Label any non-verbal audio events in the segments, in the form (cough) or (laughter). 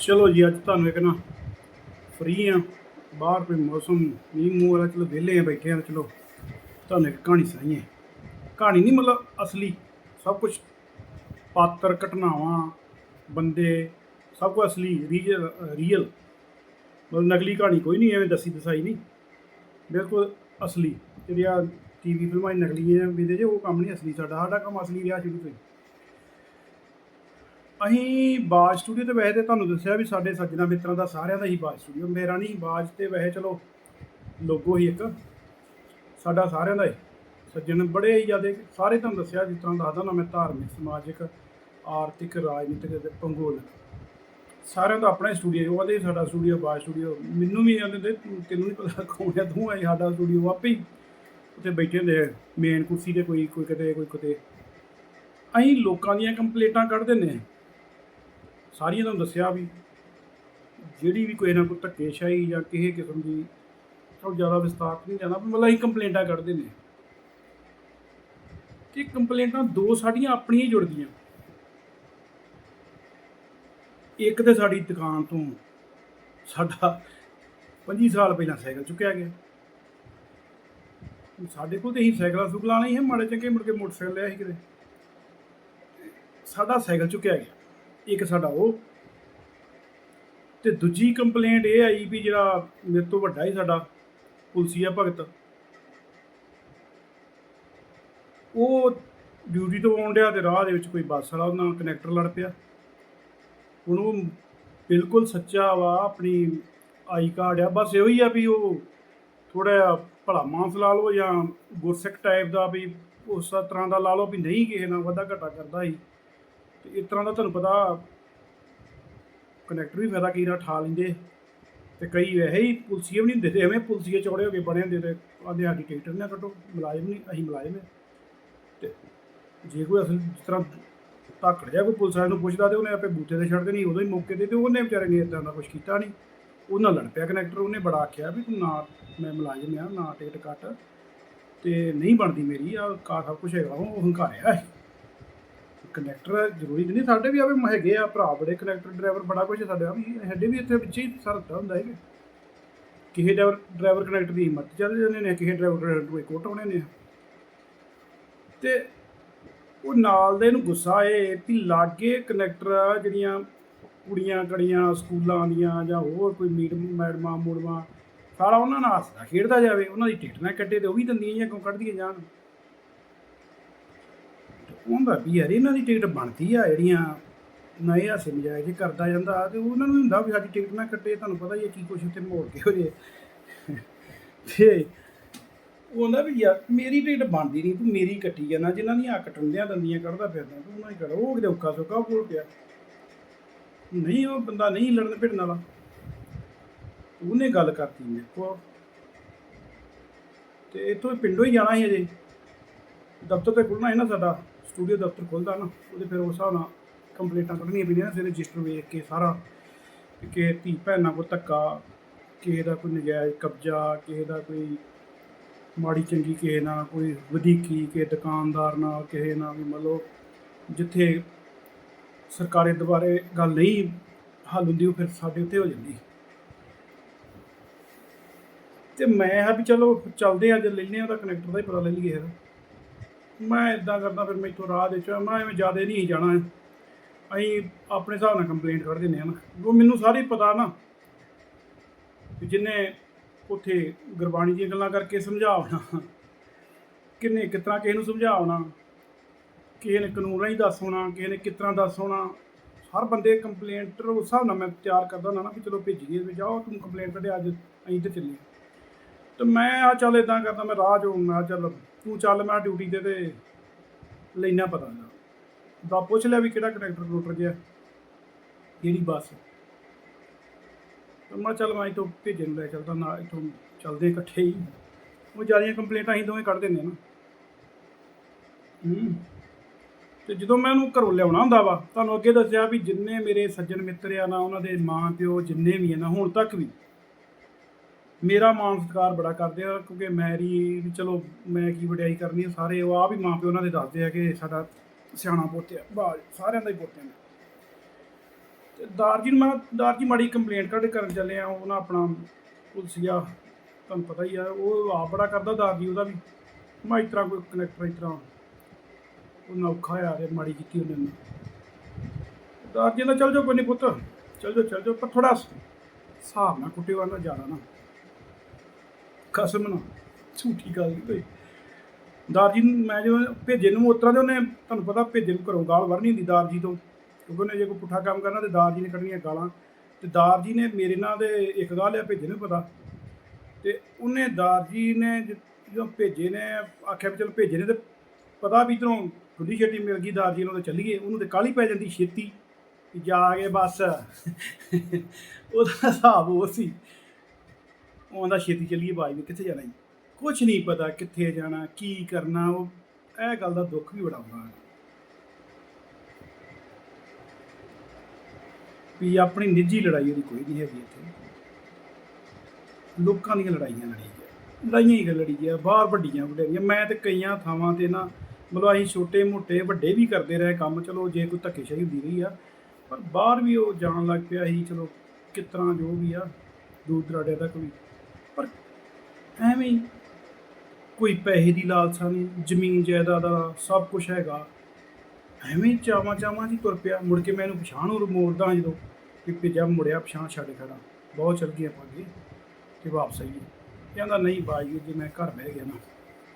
ਚਲੋ ਜੀ, ਅੱਜ ਤੁਹਾਨੂੰ ਇੱਕ ਨਾ ਫ੍ਰੀ ਆ। ਬਾਹਰ ਕੋਈ ਮੌਸਮ ਮੀਂਹ ਮੂੰਹ ਵਾਲਾ ਚਲੋ ਵਿਹਲੇ ਆ ਬੈਠੇ ਆ ਚਲੋ ਤੁਹਾਨੂੰ ਇੱਕ ਕਹਾਣੀ ਸੁਣਾਈਏ ਕਹਾਣੀ ਨਹੀਂ ਮਤਲਬ ਅਸਲੀ, ਸਭ ਕੁਝ ਪਾਤਰ ਘਟਨਾਵਾਂ, ਬੰਦੇ, ਸਭ ਕੁਝ ਅਸਲੀ ਰੀਅਲ ਰੀਅਲ ਮਤਲਬ ਨਕਲੀ ਕਹਾਣੀ ਕੋਈ ਨਹੀਂ, ਐਵੇਂ ਦੱਸੀ ਦਸਾਈ ਨਹੀਂ। ਬਿਲਕੁਲ ਅਸਲੀ। ਜਿਹੜੀਆਂ ਟੀਵੀ ਫਿਲਮਾਂ 'ਚ ਨਕਲੀ ਹੈ ਵੀਦੇ ਜੇ ਉਹ ਕੰਮ ਨਹੀਂ ਅਸਲੀ ਸਾਡਾ ਸਾਡਾ ਕੰਮ ਅਸਲੀ ਰਿਹਾ ਸ਼ੁਰੂ ਤੋਂ ਅਸੀਂ ਬਾਜ ਸਟੂਡੀਓ ਤੇ ਵੈਸੇ ਤੇ ਤੁਹਾਨੂੰ ਦੱਸਿਆ ਵੀ ਸਾਡੇ ਸੱਜਣਾ ਮਿੱਤਰਾਂ ਦਾ ਸਾਰਿਆਂ ਦਾ ਹੀ ਬਾਜ ਸਟੂਡੀਓ ਮੇਰਾ ਨਹੀਂ, ਬਾਜ ਤੇ ਵੈਸੇ ਚਲੋ ਲੋਗੋ ਹੀ ਇੱਕ। ਸਾਡਾ ਸਾਰਿਆਂ ਦਾ ਹੀ। ਸੱਜਣ ਬੜੇ ਹੀ ਜ਼ਿਆਦੇ, ਸਾਰੇ ਤੁਹਾਨੂੰ ਦੱਸਿਆ ਜਿਸ ਤਰ੍ਹਾਂ ਦੱਸਦਾ ਨਾ ਮੈਂ ਧਾਰਮਿਕ, ਸਮਾਜਿਕ, ਆਰਥਿਕ, ਰਾਜਨੀਤਿਕ ਤੇ ਭੂਗੋਲ। ਸਾਰਿਆਂ ਦਾ ਆਪਣਾ ਸਟੂਡੀਓ ਉਹ ਆਦੇ ਸਾਡਾ ਸਟੂਡੀਓ ਬਾਜ ਸਟੂਡੀਓ ਮੈਨੂੰ ਵੀ ਆਂਦੇ ਤੇ ਤੈਨੂੰ ਨਹੀਂ ਪਤਾ ਕੌਣ ਹੈ, ਤੂੰ ਆਈ ਸਾਡਾ ਸਟੂਡੀਓ ਆਪੇ ਹੀ ਉੱਥੇ ਬੈਠੇ ਹੁੰਦੇ ਮੇਨ ਕੁਰਸੀ ਤੇ ਕੋਈ ਕੋਈ ਕਿਤੇ ਕੋਈ ਕਿਤੇ। ਅਸੀਂ ਲੋਕਾਂ ਦੀਆਂ ਕੰਪਲੇਂਟਾਂ ਕੱਢ ਦਿੰਦੇ ਹਾਂ ਸਾਰੀਆਂ ਤੁਹਾਨੂੰ ਦੱਸਿਆ ਵੀ ਜਿਹੜੀ ਵੀ ਕੋਈ ਨਾ ਕੋਈ ਧੱਕੇਸ਼ਾਹੀ ਜਾਂ ਕਿਸੇ ਕਿਸਮ ਦੀ ਸਭ ਜ਼ਿਆਦਾ ਵਿਸਤਾਰ ਨਹੀਂ ਜਾਣਾ ਮਤਲਬ ਅਸੀਂ ਕੰਪਲੇਂਟਾਂ ਕੱਢਦੇ ਨੇ। ਕਿ ਕੰਪਲੇਂਟਾਂ ਦੋ ਸਾਡੀਆਂ ਆਪਣੀਆਂ ਹੀ ਜੁੜਦੀਆਂ। ਇੱਕ ਤੇ ਸਾਡੀ ਦੁਕਾਨ ਤੋਂ ਸਾਡਾ 25 ਸਾਲ ਪਹਿਲਾਂ ਸਾਈਕਲ ਚੁੱਕਿਆ ਗਿਆ। ਸਾਡੇ ਕੋਲ ਤੇ ਹੀ ਸਾਈਕਲਾਂ ਸੁਕਲਾਂ ਨਹੀਂ ਹੈ ਮਾੜੇ ਚੰਗੇ ਮੁੜ ਕੇ ਮੋਟਰਸਾਈਕਲ ਲਿਆ ਸੀ ਕਿਤੇ। ਸਾਡਾ ਸਾਈਕਲ ਚੁੱਕਿਆ ਗਿਆ। ਇੱਕ ਸਾਡਾ ਉਹ। ਤੇ ਦੂਜੀ ਕੰਪਲੇਂਟ ਇਹ ਆਈ ਵੀ ਜਿਹੜਾ ਮੇਰੇ ਤੋਂ ਵੱਡਾ ਹੀ ਸਾਡਾ, ਪੁਲਸੀਆ ਭਗਤ। ਉਹ ਡਿਊਟੀ ਤੋਂ ਆਉਣ ਡਿਆ ਤੇ ਰਾਹ ਦੇ ਵਿੱਚ ਕੋਈ ਬੱਸ ਵਾਲਾ ਉਹਨਾਂ ਨਾਲ ਕਨੈਕਟਰ ਲੜ ਪਿਆ। ਉਹਨੂੰ ਬਿਲਕੁਲ ਸੱਚਾ ਵਾ, ਆਪਣੀ ਆਈ ਕਾਰਡ ਆ। ਬਸ ਇਹੋ ਹੀ ਆ ਵੀ ਉਹ ਥੋੜਾ ਜਿਹਾ ਭਲਾ ਮਾਨਸ ਲਾ ਲਓ ਜਾਂ ਗੁਰਸਿੱਖ ਟਾਈਪ ਦਾ ਵੀ ਉਸ ਤਰ੍ਹਾਂ ਦਾ ਲਾ ਲਓ ਵੀ ਨਹੀਂ ਕਿਸੇ ਨਾਲ ਵਾਧਾ ਘਟਾ ਕਰਦਾ ਸੀ। ਤੇ ਇਸ ਤਰ੍ਹਾਂ ਦਾ ਤੁਹਾਨੂੰ ਪਤਾ ਕਨੈਕਟਰ ਵੀ ਫਾਇਦਾ ਕਈ ਨਾਲ ਠਾ ਲੈਂਦੇ ਤੇ ਕਈ ਵੈਸੇ ਹੀ ਪੁਲਸੀਏ ਵੀ ਨਹੀਂ ਦਿੰਦੇ ਐਵੇਂ ਪੁਲਸੀਏ ਚੌੜੇ ਹੋ ਕੇ ਬਣੇ ਹੁੰਦੇ ਤੇ ਆਂਦੇ ਸਾਡੀ ਟਿਕਟ ਨਾ ਕੱਟੋ ਮੁਲਾਜ਼ਮ ਨਹੀਂ, ਅਸੀਂ ਮੁਲਾਜ਼ਮ ਹਾਂ। ਤੇ ਜੇ ਕੋਈ ਅਸਲ ਜਿਸ ਤਰ੍ਹਾਂ ਧਾਕੜ ਜਾ ਕੋਈ ਪੁਲਿਸ ਵਾਲੇ ਨੂੰ ਪੁੱਛਦਾ ਤੇ ਉਹਨੇ ਆਪੇ ਬੂਥੇ ਤੇ ਛੱਡ ਦੇਣੀ, ਉਦੋਂ ਹੀ ਮੌਕੇ ਤੇ ਤੇ ਉਹਨੇ ਵਿਚਾਰੇ ਨੇ ਇਦਾਂ ਦਾ ਕੁਝ ਕੀਤਾ ਨਹੀਂ। ਉਹਨਾਂ ਲੜ ਪਿਆ ਕਨੈਕਟਰ ਉਹਨੇ ਬੜਾ ਆਖਿਆ ਵੀ ਤੂੰ ਨਾ, ਮੈਂ ਮੁਲਾਜ਼ਮ ਆ ਨਾ ਟਿਕਟ ਕੱਟ ਤੇ ਨਹੀਂ ਬਣਦੀ ਮੇਰੀ ਆ ਕਾ ਸਭ ਕੁਝ ਹੈਗਾ, ਉਹ ਹੰਕਾਰਿਆ ਕਨੈਕਟਰ ਜ਼ਰੂਰੀ ਨਹੀਂ ਸਾਡੇ ਵੀ ਆਵੇ ਹੈਗੇ ਆ ਭਰਾ, ਬੜੇ ਕਨੈਕਟਰ ਡਰਾਈਵਰ ਬੜਾ ਕੁਝ ਸਾਡਾ ਵੀ, ਸਾਡੇ ਵੀ ਇੱਥੇ ਪਿੱਛੇ ਹੀ ਸਰਦਾ ਹੁੰਦਾ ਹੈ ਕਿਸੇ ਡਰਾਈਵਰ ਡਰਾਈਵਰ ਕਨੈਕਟਰ ਦੀ ਹਿੰਮਤ ਚੱਲ ਜਾਂਦੇ ਨੇ, ਕਿਸੇ ਡਰਾਈਵਰ ਕੋਈ ਕੋਟ ਆਉਣੇ ਨੇ। ਤੇ ਉਹ ਨਾਲ ਦੇ ਨੂੰ ਗੁੱਸਾ ਏ ਵੀ ਲਾਗੇ ਕਨੈਕਟਰ ਜਿਹੜੀਆਂ ਕੁੜੀਆਂ ਕੜੀਆਂ ਸਕੂਲਾਂ ਦੀਆਂ ਜਾਂ ਹੋਰ ਕੋਈ ਮੀਟ ਮੈਡਮਾਂ ਮੂੜਮਾਂ ਸਾਰਾ ਉਹਨਾਂ ਨਾਲ ਹੱਸਦਾ, ਖੇਡਦਾ ਜਾਵੇ, ਉਹਨਾਂ ਦੀ ਟਿਕਟ ਨਾ ਕੱਟੇ ਤੇ ਉਹ ਵੀ ਦੰਦੀਆਂ ਜਾਂ ਕਿਉਂ ਕੱਢਦੀਆਂ ਜਾਣ। ਹੁੰਦਾ ਵੀ ਯਾਰ, ਇਹਨਾਂ ਦੀ ਟਿਕਟ ਬਣਦੀ ਆ, ਜਿਹੜੀਆਂ ਨਾ ਇਹ ਹਾਸੇ ਮਜਾਇ ਕਰਦਾ ਜਾਂਦਾ, ਤੇ ਉਹਨਾਂ ਨੂੰ ਹੁੰਦਾ ਵੀ ਸਾਡੀ ਟਿਕਟ ਨਾ ਕੱਟੇ, ਤੁਹਾਨੂੰ ਪਤਾ ਹੀ ਹੈ ਕੀ ਕੁਛ ਉੱਤੇ ਮੋੜ ਕੇ ਹੋ ਜੇ। ਤੇ ਉਹ ਵੀ ਯਾਰ, ਮੇਰੀ ਟਿਕਟ ਬਣਦੀ ਨਹੀਂ, ਤੂੰ ਮੇਰੀ ਕੱਟੀ ਜਾਣਾ ਜਿਨ੍ਹਾਂ ਦੀਆਂ ਆ ਕੱਟਣਦਿਆਂ ਦੰਦੀਆਂ ਕੱਢਦਾ ਫਿਰਦਾ, ਤੂੰ ਉਹਨਾਂ ਹੀ ਕਰ, ਉਹ ਕਿਤੇ ਉੱਕਾ ਸੁੱਕਾ ਬੋਲ ਪਿਆ। ਨਹੀਂ, ਉਹ ਬੰਦਾ ਨਹੀਂ ਲੜਨ ਭਿੜਨ ਵਾਲਾ। ਉਹਨੇ ਗੱਲ ਕਰਤੀ ਮੇਰੇ ਕੋਲ। ਤੇ ਇੱਥੋਂ ਪਿੰਡੋਂ ਹੀ ਜਾਣਾ ਸੀ ਅਜੇ ਦਫ਼ਤਰ ਤੇ ਖੁੱਲਣਾ ਹੈ ਨਾ ਸਾਡਾ। ਸਟੂਡੀਓ ਦਫ਼ਤਰ ਖੁੱਲਦਾ ਨਾ, ਉਹਦੇ ਫਿਰ ਉਸ ਹਿਸਾਬ ਨਾਲ ਕੰਪਲੇਂਟਾਂ ਕੱਢਣੀਆਂ ਪੈਂਦੀਆਂ ਫਿਰ ਰਜਿਸਟਰ ਵੇਖ ਕੇ ਸਾਰਾ ਕਿ ਕਿਸੇ ਧੀ ਭੈਣਾਂ ਕੋਲ ਧੱਕਾ, ਕਿਸੇ ਦਾ ਕੋਈ ਨਜਾਇਜ਼ ਕਬਜ਼ਾ, ਕਿਸੇ ਦਾ ਕੋਈ ਮਾੜੀ ਚੰਗੀ ਕਿਸੇ ਨਾਲ, ਕੋਈ ਵਧੀਕੀ, ਕਿਸੇ ਦੁਕਾਨਦਾਰ ਨਾਲ, ਕਿਸੇ ਨਾਲ ਵੀ ਮੰਨ ਜਿੱਥੇ ਸਰਕਾਰੀ ਦੁਆਰੇ ਗੱਲ ਨਹੀਂ ਹੱਲ ਹੁੰਦੀ, ਉਹ ਫਿਰ ਸਾਡੇ ਉੱਤੇ ਹੋ ਜਾਂਦੀ। ਤੇ ਮੈਂ ਆ ਵੀ ਚਲੋ, ਚੱਲਦੇ ਆ ਅੱਜ ਲੈਨੇ ਆ ਉਹਦਾ ਕਨੈਕਟਰ ਦਾ ਹੀ ਪਤਾ ਲੈ ਲਈਏ ਫਿਰ। ਮੈਂ ਇਦਾਂ ਕਰਦਾ ਫਿਰ ਮੈਥੋਂ ਰਾਹ ਦੇ ਚ ਮੈਂ ਐਵੇਂ ਜ਼ਿਆਦਾ ਨਹੀਂ ਜਾਣਾ। ਅਸੀਂ ਆਪਣੇ ਹਿਸਾਬ ਨਾਲ ਕੰਪਲੇਂਟ ਕਰ ਦਿੰਦੇ ਹਾਂ ਨਾ। ਉਹ ਮੈਨੂੰ ਸਾਰੀ ਪਤਾ ਨਾ ਵੀ ਜਿੰਨੇ ਉੱਥੇ ਗੁਰਬਾਣੀ ਦੀਆਂ ਗੱਲਾਂ ਕਰਕੇ ਸਮਝਾਉਣਾ ਕਿੰਨੇ ਕਿਸ ਕਿਸੇ ਨੂੰ ਸਮਝਾਉਣਾ ਕਿਸੇ ਨੇ ਕਾਨੂੰਨ ਰਾਹੀਂ ਦੱਸ ਹੋਣਾ, ਕਿਸੇ ਨੇ ਕਿਸ ਦੱਸ ਹੋਣਾ। ਹਰ ਬੰਦੇ ਕੰਪਲੇਂਟਰ ਉਸ ਹਿਸਾਬ ਨਾਲ ਮੈਂ ਤਿਆਰ ਕਰਦਾ ਹੁੰਦਾ ਨਾ ਕਿ ਚਲੋ ਭੇਜੀਏ, ਵੀ ਜਾਓ, ਤੂੰ ਕੰਪਲੇਂਟ ਕੱਢਿਆ, ਅੱਜ ਅਸੀਂ ਤੇ ਚੱਲੀਏ ਤੇ ਮੈਂ ਆ ਚੱਲ ਇਦਾਂ ਕਰਦਾ, ਮੈਂ ਰਾਹ ਜੋ ਮੈਂ ਚੱਲ ਤੂੰ ਚੱਲ, ਮੈਂ ਡਿਊਟੀ ਤੇ ਤੇ ਲੈਣਾ ਪਤਾ ਨਾ। ਦਾ ਪੁੱਛ ਲਿਆ ਵੀ ਕਿਹੜਾ ਕਨੈਕਟਰ ਰੂਟਰ ਜਿਹਾ ਕਿਹੜੀ ਬੱਸ। ਮੈਂ ਕਿਹਾ ਚੱਲ ਮੈਂ ਇੱਥੋਂ ਭੇਜਣ ਲੈ ਚੱਲਦਾ, ਨਾ ਇੱਥੋਂ ਚੱਲਦੇ ਇਕੱਠੇ ਹੀ। ਉਹ ਜਿਆਦੀਆਂ ਕੰਪਲੇਂਟਾਂ ਅਸੀਂ ਦੋਵੇਂ ਕੱਢ ਦਿੰਦੇ ਨਾ। ਹੂੰ। ਤੇ ਜਦੋਂ ਮੈਂ ਉਹਨੂੰ ਘਰੋਂ ਲਿਆਉਣਾ ਹੁੰਦਾ ਵਾ, ਤੁਹਾਨੂੰ ਅੱਗੇ ਦੱਸਿਆ ਵੀ ਜਿੰਨੇ ਮੇਰੇ ਸੱਜਣ ਮਿੱਤਰ ਆ ਨਾ, ਉਹਨਾਂ ਦੇ ਮਾਂ ਪਿਓ ਜਿੰਨੇ ਵੀ ਆ ਨਾ, ਹੁਣ ਤੱਕ ਵੀ ਮੇਰਾ ਮਾਣ ਸਤਿਕਾਰ ਬੜਾ ਕਰਦੇ ਆ, ਕਿਉਂਕਿ ਮੈਰੀ ਵੀ ਚਲੋ ਮੈਂ ਕੀ ਵਡਿਆਈ ਕਰਨੀ ਆ ਸਾਰੇ, ਉਹ ਆ ਵੀ ਮਾਂ ਪਿਓ ਉਹਨਾਂ ਦੇ ਦੱਸਦੇ ਆ ਕਿ ਸਾਡਾ ਸਿਆਣਾ ਪੁੱਤ ਆ ਬਾਜ ਸਾਰਿਆਂ ਦਾ ਹੀ ਪੁੱਤ ਆ। ਤੇ ਦਾਰਜੀ ਨੂੰ ਮੈਂ ਦਾਰ ਜੀ ਮਾੜੀ ਕੰਪਲੇਂਟ ਕੱਢ ਕਰਨ ਚੱਲੇ ਆ, ਉਹ ਨਾ ਆਪਣਾ ਪੁਲਸੀਆ ਤੁਹਾਨੂੰ ਪਤਾ ਹੀ ਆ, ਉਹ ਆਪ ਬੜਾ ਕਰਦਾ ਦਾਰਜੀ ਉਹਦਾ ਵੀ। ਮੈਂ ਇਸ ਤਰ੍ਹਾਂ ਕੋਈ ਕਨੈਕਟਰ ਇਸ ਤਰ੍ਹਾਂ ਉਹਨਾਂ ਔਖਾ ਆ ਤੇ ਮਾੜੀ ਕੀਤੀ ਉਹਨੇ ਮੈਨੂੰ। ਦਾਰ ਦਾ ਚੱਲ ਜਾਓ ਕੋਈ ਨਹੀਂ ਪੁੱਤ, ਚੱਲ ਜਾਓ ਚੱਲ ਜਾਓ, ਪਰ ਥੋੜਾ ਹਿਸਾਬ ਨਾਲ ਕੁੱਟਿਓ ਨਾ ਜ਼ਿਆਦਾ ਨਾ। ਕਸਮ ਨਾ। ਝੂਠੀ ਗੱਲ ਨਹੀਂ ਕੋਈ ਦਾਰ ਨੂੰ ਮੈਂ ਜਦੋਂ ਭੇਜੇ ਨੂੰ ਉਸ ਦੇ ਉਹਨੇ ਤੁਹਾਨੂੰ ਪਤਾ ਭੇਜੇ ਨੂੰ ਘਰੋਂ ਗਾਲ ਵਰਨੀ ਹੁੰਦੀ ਦਾਰ ਜੀ ਤੋਂ। ਕਿਉਂਕਿ ਉਹਨੇ ਜੇ ਕੋਈ ਪੁੱਠਾ ਕੰਮ ਕਰਨਾ ਤੇ ਦਾਰ ਜੀ ਨੇ ਕੱਢਣੀਆਂ ਗਾਲਾਂ। ਤੇ ਦਾਰ ਜੀ ਨੇ ਮੇਰੇ ਨਾਲ ਦੇ ਇੱਕ ਗਾਲ ਆ ਭੇਜੇ ਨੂੰ ਪਤਾ। ਤੇ ਉਹਨੇ ਦਾਰ ਜੀ ਨੇ ਜਦੋਂ ਭੇਜੇ ਨੇ, ਆਖਿਆ ਵੀ ਚਲ ਭੇਜੇ ਨੇ ਤੇ ਪਤਾ ਵੀ ਇਧਰੋਂ ਗੁੱਡੀ ਛੇਤੀ ਮਿਲ ਗਈ ਦਾਰ ਜੀ ਨੂੰ ਤੇ ਚੱਲੀਏ। ਉਹਨੂੰ ਤੇ ਕਾਲੀ ਪੈ ਜਾਂਦੀ ਛੇਤੀ। ਵੀ ਜਾ ਕੇ ਬਸ। (laughs) ਉਹਦਾ ਹਿਸਾਬ ਉਹ ਸੀ। ਉਹ ਆਂਦਾ, ਛੇਤੀ ਚੱਲੀਏ ਬਾਈ ਵੀ ਕਿੱਥੇ ਜਾਣਾ ਜੀ? ਕੁਝ ਨਹੀਂ ਪਤਾ ਕਿੱਥੇ ਜਾਣਾ, ਕੀ ਕਰਨਾ, ਉਹ ਇਹ ਗੱਲ ਦਾ ਦੁੱਖ ਵੀ ਬੜਾ ਹੁੰਦਾ ਹੈ ਵੀ ਆਪਣੀ ਨਿੱਜੀ ਲੜਾਈ ਉਹਦੀ ਕੋਈ ਨਹੀਂ ਹੈਗੀ ਇੱਥੇ। ਲੋਕਾਂ ਦੀਆਂ ਲੜਾਈਆਂ ਲੜੀ ਹੈ ਲੜਾਈਆਂ ਹੀ ਲੜੀ ਹੈ ਬਾਹਰ ਵੱਡੀਆਂ ਵਡੇਰੀਆਂ ਮੈਂ ਤੇ ਕਈਆਂ ਥਾਵਾਂ ਤੇ ਨਾ, ਮਤਲਬ ਅਸੀਂ ਛੋਟੇ ਮੋਟੇ ਵੱਡੇ ਵੀ ਕਰਦੇ ਰਹੇ ਕੰਮ, ਚਲੋ ਜੇ ਕੋਈ ਧੱਕੇਸ਼ਾਹੀ ਹੁੰਦੀ ਰਹੀ ਆ, ਪਰ ਬਾਹਰ ਵੀ ਉਹ ਜਾਣ ਲੱਗ ਪਿਆ ਸੀ, ਚਲੋ ਕਿਸ ਤਰ੍ਹਾਂ ਜੋ ਵੀ ਆ ਦੂਰ ਦਰਾਡੇ ਤੱਕ ਵੀ ਪਰ ਐਵੇਂ ਕੋਈ ਪੈਸੇ ਦੀ ਲਾਲਸਾ ਨਹੀਂ, ਜ਼ਮੀਨ ਜਾਇਦਾਦ ਦਾ ਸਭ ਕੁਝ ਹੈਗਾ। ਐਵੇਂ ਚਾਵਾਂ ਚਾਵਾਂ ਜੀ ਤੁਰ ਪਿਆ। ਮੁੜ ਕੇ ਮੈਂ ਇਹਨੂੰ ਪਛਾਣ ਹੋਰ ਮੋੜਦਾ ਜਦੋਂ ਕਿ ਭੇਜਾ ਮੁੜਿਆ ਪਛਾਣ ਛੱਡ ਖੜਾ। ਬਹੁਤ ਚਲ ਗਿਆ ਪਾਗੇ ਕਿ ਵਾਪਸ ਆਈਏ। ਕਹਿੰਦਾ ਨਹੀਂ ਬਾਈ, ਜੇ ਮੈਂ ਘਰ ਬਹਿ ਗਿਆ ਨਾ,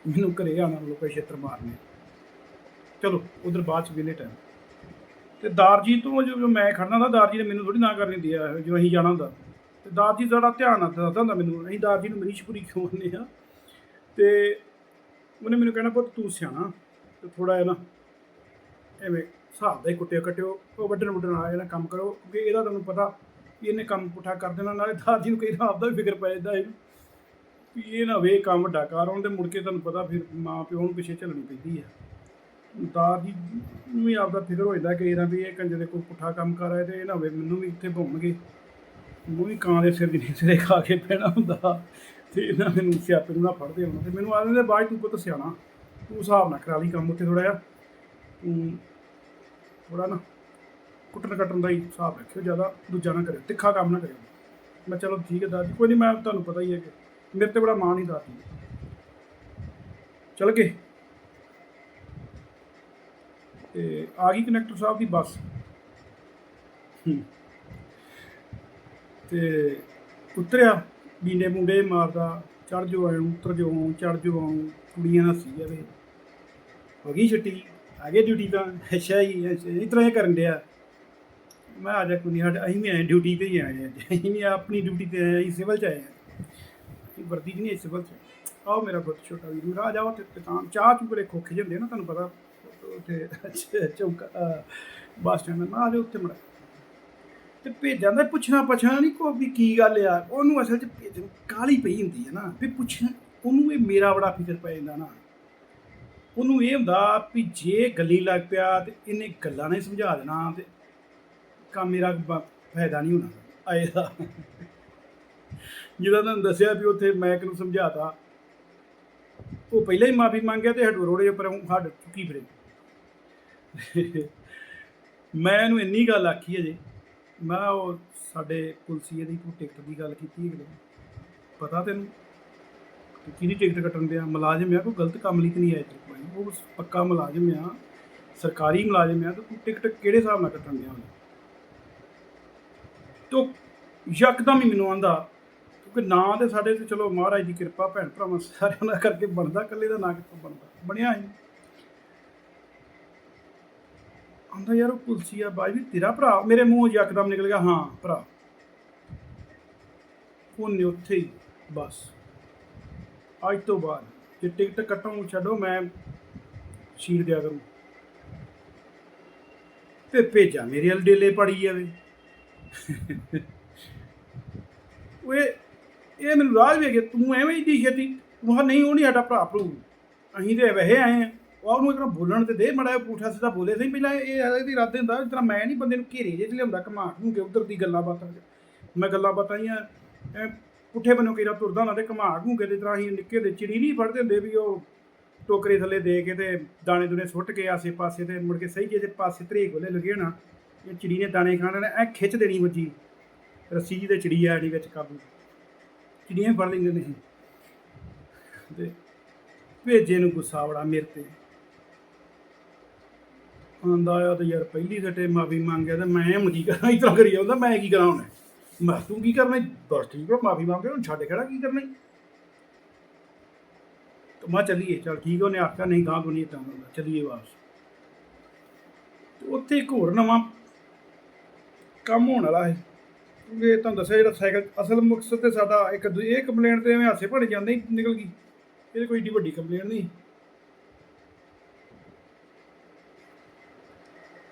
ਮੈਨੂੰ ਘਰੇ ਆਣਾ ਲੋਕਾਂ ਛੇਤਰ ਮਾਰਨੇ ਚਲੋ, ਉਧਰ ਬਾਅਦ ਚ ਵੇਲੇ ਟਾਈਮ ਤੇ ਦਾਰਜੀ ਤੋਂ ਜੋ ਮੈਂ ਖੜਨਾ ਹੁੰਦਾ ਦਾਰਜੀ ਨੇ ਮੈਨੂੰ ਥੋੜੀ ਨਾ ਕਰਨੀ ਦਿਆ ਜੋ ਅਸੀਂ ਜਾਣਾ ਹੁੰਦਾ। ਤੇ ਦਾਰਜੀ ਸਾਡਾ ਧਿਆਨ ਨਾਲ ਦੱਸਦਾ ਹੁੰਦਾ ਮੈਨੂੰ, ਅਸੀਂ ਦਾਰਜੀ ਨੂੰ ਮਨੀਸ਼ਪੁਰੀ ਕਿਉਂ ਆਉਂਦੇ ਆ? ਤੇ ਉਹਨੇ ਮੈਨੂੰ ਕਹਿਣਾ, ਪੁੱਤ ਤੂੰ ਸਿਆਣਾ, ਤੇ ਥੋੜਾ ਜਿਹਾ ਨਾ ਐਵੇਂ ਹਿਸਾਬ ਦਾ ਹੀ ਕੁੱਟਿਆ ਕੱਟਿਓ, ਉਹ ਵੱਡਣ ਵੱਡਣ ਆ ਜਿਹੜਾ ਕੰਮ ਕਰੋ, ਕਿਉਂਕਿ ਇਹਦਾ ਤੁਹਾਨੂੰ ਪਤਾ ਵੀ ਇਹਨੇ ਕੰਮ ਪੁੱਠਾ ਕਰ ਦੇਣਾ, ਨਾਲੇ ਦਾਰਜੀ ਨੂੰ ਕਈ ਆਪਦਾ ਵੀ ਫਿਕਰ ਪੈ ਜਾਂਦਾ ਇਹਨੂੰ ਵੀ ਇਹ ਨਾ ਵੇ ਕੰਮ ਵੱਡਾ ਕਰ ਆਉਣ ਦੇ ਮੁੜ ਕੇ ਤੁਹਾਨੂੰ ਪਤਾ ਫਿਰ ਮਾਂ ਪਿਓ ਨੂੰ ਪਿੱਛੇ ਝੱਲਣੀ ਪੈਂਦੀ ਆ ਦਾਰਜੀ ਨੂੰ ਵੀ ਆਪਦਾ ਫਿਕਰ ਹੋ ਜਾਂਦਾ ਕਿ ਇਹਨਾਂ ਵੀ ਇਹ ਕੰਜੇ ਦੇ ਕੋਈ ਪੁੱਠਾ ਕੰਮ ਕਰ ਰਿਹਾ ਤੇ ਇਹ ਨਾ ਹੋਵੇ ਮੈਨੂੰ ਵੀ ਇੱਥੇ ਭੁੰਮਗੇ ਉਹ ਵੀ ਕਾਂ ਦੇ ਸਿਰ ਦੀ ਸਿਰੇ ਖਾ ਕੇ ਪੈਣਾ ਹੁੰਦਾ। ਤੇ ਇਹਨਾਂ ਮੈਨੂੰ ਸਿਆਪੇ ਨੂੰ ਨਾ ਫੜਦੇ ਹੋਣਾ ਤੇ ਮੈਨੂੰ ਆਖਦੇ ਨੇ ਬਾਅਦ ਤੂੰ ਪੁੱਤ ਸਿਆਣਾ। ਤੂੰ ਹਿਸਾਬ ਨਾਲ ਕਰਾ ਲਈ ਕੰਮ ਉੱਥੇ ਥੋੜਾ ਜਿਹਾ। ਤੂੰ ਥੋੜਾ ਨਾ ਕੁੱਟਣ ਕੱਟਣ ਦਾ ਹੀ ਹਿਸਾਬ ਰੱਖਿਓ ਜ਼ਿਆਦਾ, ਦੂਜਾ ਨਾ ਕਰਿਓ। ਤਿੱਖਾ ਕੰਮ ਨਾ ਕਰਿਓ। ਮੈਂ ਚਲੋ ਠੀਕ ਹੈ ਦਾਦੀ। ਕੋਈ ਨਹੀਂ ਮੈਂ ਤੁਹਾਨੂੰ ਪਤਾ ਹੀ ਹੈ ਕਿ ਮੇਰੇ ਤੇ ਬੜਾ ਮਾਣ ਹੀ ਦਾਦੀ ਚਲ ਗਏ। ਤੇ ਆ ਗਈ ਕਨੈਕਟਰ ਸਾਹਿਬ ਦੀ ਬੱਸ। ਹੂੰ। ਤੇ ਉਤਰਿਆ। ਬੀਨੇ ਮੁੰਡੇ ਮਾਰਦਾ ਚੜ ਜੋ ਆਉਂ ਉਤਰ ਜੋ ਆਉਂ ਚੜ ਜੋ ਆਉਂ ਕੁੜੀਆਂ ਹੱਸੀ ਜਾਵੇ ਹੋ ਗਈ ਛੁੱਟੀ ਆ ਗਏ ਡਿਊਟੀ ਤਾਂ ਅੱਛਾ ਜੀ ਅੱਛਾ ਇਸ ਤਰ੍ਹਾਂ ਇਹ ਕਰਨ ਡਿਆ। ਮੈਂ ਆ ਜਾ ਕੋਈ ਨਹੀਂ ਸਾਡੇ ਅਸੀਂ ਵੀ ਆਏ ਡਿਊਟੀ ਤੇ ਹੀ ਆਏ ਅਸੀਂ ਵੀ ਆਪਣੀ ਡਿਊਟੀ ਤੇ ਆਏ ਅਸੀਂ ਸਿਵਲ ਚ ਆਏ ਹਾਂ। ਵਰਦੀ 'ਚ ਨਹੀਂ ਸਿਵਲ ਚ। ਆਓ ਮੇਰਾ ਬਹੁਤ ਛੋਟਾ ਵੀਰ ਆ ਜਾਓ ਤੇ ਤਾਂ ਚਾਹ ਚੁ ਬੜੇ ਖੋਖੇ ਜਾਂਦੇ ਨਾ ਤੁਹਾਨੂੰ ਪਤਾ ਉੱਥੇ ਚੌਂਕਾ ਅਹ, ਬੱਸ ਸਟੈਂਡ ਮੈਂ ਆ ਜਾਓ ਉੱਥੇ ਮੜਾ। ਤੇ ਭੇਜਾਂ ਦਾ ਪੁੱਛਣਾ ਪਛਣਾ ਨਹੀਂ ਕੋਈ ਵੀ ਕੀ ਗੱਲ ਆ। ਉਹਨੂੰ ਅਸਲ 'ਚ ਭੇਜਣ ਕਾਲੀ ਪਈ ਹੁੰਦੀ ਹੈ ਨਾ, ਵੀ ਪੁੱਛ ਉਹਨੂੰ ਇਹ ਮੇਰਾ ਬੜਾ ਫਿਕਰ ਪੈ ਜਾਂਦਾ ਨਾ। ਉਹਨੂੰ ਇਹ ਹੁੰਦਾ ਵੀ ਜੇ ਗੱਲੀ ਲੱਗ ਪਿਆ ਤੇ ਇਹਨੇ ਗੱਲਾਂ ਨੇ ਸਮਝਾ ਦੇਣਾ ਤੇ ਕੰਮ ਮੇਰਾ ਫਾਇਦਾ ਨਹੀਂ ਹੋਣਾ ਆਏ ਦਾ ਜਿਹਦਾ ਤੁਹਾਨੂੰ ਦੱਸਿਆ ਵੀ ਉੱਥੇ ਮੈਂ ਕਿਹਨੂੰ ਸਮਝਾਤਾ, ਉਹ ਪਹਿਲਾਂ ਹੀ ਮਾਫੀ ਮੰਗਿਆ ਤੇ ਹਟੋ ਰੋੜੇ ਪਰ ਹੱਡ ਚੁੱਕੀ ਫਿਰੇ। ਮੈਂ ਇਹਨੂੰ ਇੰਨੀ ਗੱਲ ਆਖੀ ਹੈ ਜੇ ਮੈਂ ਉਹ ਸਾਡੇ ਪੁਲਸੀਏ ਦੀ ਤੂੰ ਟਿਕਟ ਦੀ ਗੱਲ ਕੀਤੀ ਹੈ ਪਤਾ ਤੈਨੂੰ? ਕਿ ਕਿਹਦੀ ਟਿਕਟ ਕੱਟਣ ਦਿਆ ਮੁਲਾਜ਼ਮ ਆ, ਕੋਈ ਗਲਤ ਕੰਮ ਲਈ ਤੇ ਨਹੀਂ ਆਇਆ ਤੇਰੇ ਕੋਲ? ਉਹ ਪੱਕਾ ਮੁਲਾਜ਼ਮ ਆ, ਸਰਕਾਰੀ ਮੁਲਾਜ਼ਮ ਆ, ਤੇ ਤੂੰ ਟਿਕਟ ਕਿਹੜੇ ਹਿਸਾਬ ਨਾਲ ਕੱਟਣ ਦਿਆ ਉਹਨੇ? ਤੋ ਯਕਦਮ ਹੀ ਮੈਨੂੰ ਆਂਦਾ, ਕਿਉਂਕਿ ਨਾਂ ਤੇ ਸਾਡੇ ਤੇ ਚਲੋ ਮਹਾਰਾਜ ਦੀ ਕਿਰਪਾ, ਭੈਣ ਭਰਾਵਾਂ, ਸਾਰਿਆਂ ਦਾ ਕਰਕੇ ਬਣਦਾ, ਇਕੱਲੇ ਦਾ ਨਾਂ ਕਿੱਥੋਂ ਬਣਦਾ? ਬਣਿਆ ਹੀ ਆਂਦਾ ਯਾਰ ਉਹ ਪੁਲਸੀਆ ਬਾਈ ਵੀ ਤੇਰਾ ਭਰਾ। ਮੇਰੇ ਮੂੰਹ ਯਕਦਮ ਨਿਕਲ ਗਿਆ, ਹਾਂ, ਭਰਾ। ਉਹਨੇ ਉੱਥੇ ਹੀ, ਬਸ। ਅੱਜ ਤੋਂ ਬਾਅਦ ਜੇ ਟਿਕਟ ਕੱਟਾਂ ਛੱਡੋ, ਮੈਂ ਸ਼ੀਰ ਦਿਆ ਕਰੂੰ। ਤੇ ਭੇਜਾ, ਮੇਰੇ ਵੱਲ ਡੇਲੇ ਪੜੀ ਜਾਵੇ। ਓਏ, ਇਹ ਮੈਨੂੰ ਰਾਜ ਵੇ ਗਿਆ ਤੂੰ ਐਵੇਂ ਹੀ ਦੀ ਛੇਤੀ। ਤੂੰ ਨਹੀਂ, ਉਹ ਨਹੀਂ ਸਾਡਾ ਭਰਾ ਭਰੂ। ਅਸੀਂ ਤੇ ਵਹਿ ਆਏ ਆ। ਉਹਨੂੰ ਇੱਕ ਬੋਲਣ ਤੇ ਦੇ, ਮੜਾ ਪੁੱਠਾ ਸਿੱਧਾ ਬੋਲੇ। ਸਹੀ ਪਹਿਲਾਂ ਇਹ ਇਹਦੀ ਇਰਾਦੇ ਹੁੰਦਾ, ਇਸ ਤਰ੍ਹਾਂ ਮੈਂ ਨਹੀਂ ਬੰਦੇ ਨੂੰ ਘੇਰੇ ਜੇ ਚ ਲਿਆਉਂਦਾ ਘਮਾ ਨੂੰ ਕਿ ਉਧਰ ਦੀ ਗੱਲਾਂ ਬਾਤਾਂ ਮੈਂ ਗੱਲਾਂ ਬਾਤਾਂ ਹੀ ਪੁੱਠੇ ਬੰਨੋਂ ਕਿਰਾ ਤੁਰਦਾ ਨਾ ਤੇ ਘਮਾ ਨੂੰ ਕਿ ਜਿਸ ਤਰ੍ਹਾਂ ਅਸੀਂ ਨਿੱਕੇ ਦੇ ਚਿੜੀ ਨਹੀਂ ਫੜਦੇ ਹੁੰਦੇ ਵੀ ਉਹ ਟੋਕਰੇ ਥੱਲੇ ਦੇ ਕੇ ਤੇ ਦਾਣੇ ਦੁਨੇ ਸੁੱਟ ਕੇ ਆਸੇ ਪਾਸੇ ਤੇ ਮੁੜ ਕੇ ਸਹੀ ਜੇ ਪਾਸੇ ਧਰੇਕ ਵਾਲੇ ਲੱਗੇ ਨਾ ਇਹ ਚਿੜੀ ਨੇ ਦਾਣੇ ਖਾਣੇ ਨੇ ਐ ਖਿੱਚ ਦੇਣੀ ਵੱਜੀ ਰੱਸੀ ਜਿਹੀ ਤੇ ਚਿੜੀ ਆ ਜਿਹੜੀ ਵਿੱਚ ਕਾਬੂ। ਚਿੜੀਆਂ ਵੀ ਫੜ ਲੈਂਦੇ ਨਹੀਂ ਤੇ ਭੇਜੇ ਨੂੰ ਗੁੱਸਾ ਬੜਾ ਮੇਰੇ ਤੇ। ਆਂਦਾ ਆ ਤੇ ਯਾਰ ਪਹਿਲੀ ਸੱਟੇ ਮਾਫੀ ਮੰਗਿਆ ਤੇ ਮੈਂ ਹੁਣ ਕੀ ਕਰਾਂ, ਇਸ ਕਰੀ ਜਾਂਦਾ, ਮੈਂ ਕੀ ਕਰਾਂ ਹੁਣ? ਮੈਂ ਤੂੰ ਕੀ ਕਰਨਾ ਈ? ਬਸ ਠੀਕ ਆ, ਮਾਫੀ ਮੰਗੇ ਹੁਣ ਛੱਡ ਖੜਾ ਕੀ ਕਰਨਾ ਈ? ਤੇ ਮੈਂ ਚੱਲੀਏ, ਚਲ ਠੀਕ ਉਹਨੇ ਆਖਿਆ, ਨਹੀਂ ਗਾਂ ਕੋ ਨਹੀਂ ਤਾਂ ਚੱਲੀਏ ਵਾਪਸ। ਉੱਥੇ ਇੱਕ ਹੋਰ ਨਵਾਂ ਕੰਮ ਹੋਣ ਵਾਲਾ ਹੈ ਕਿਉਂਕਿ ਤੁਹਾਨੂੰ ਦੱਸਿਆ ਜਿਹੜਾ ਸਾਈਕਲ, ਅਸਲ ਮਕਸਦ ਤੇ ਸਾਡਾ ਇੱਕ ਦੂ- ਇਹ ਕੰਪਲੇਂਟ ਤੇ ਐਵੇਂ ਹਾਸੇ ਭੜ ਜਾਂਦੇ ਹੀ ਨਿਕਲ ਗਈ। ਇਹ ਕੋਈ ਏਡੀ ਵੱਡੀ ਕੰਪਲੇਂਟ ਨਹੀਂ।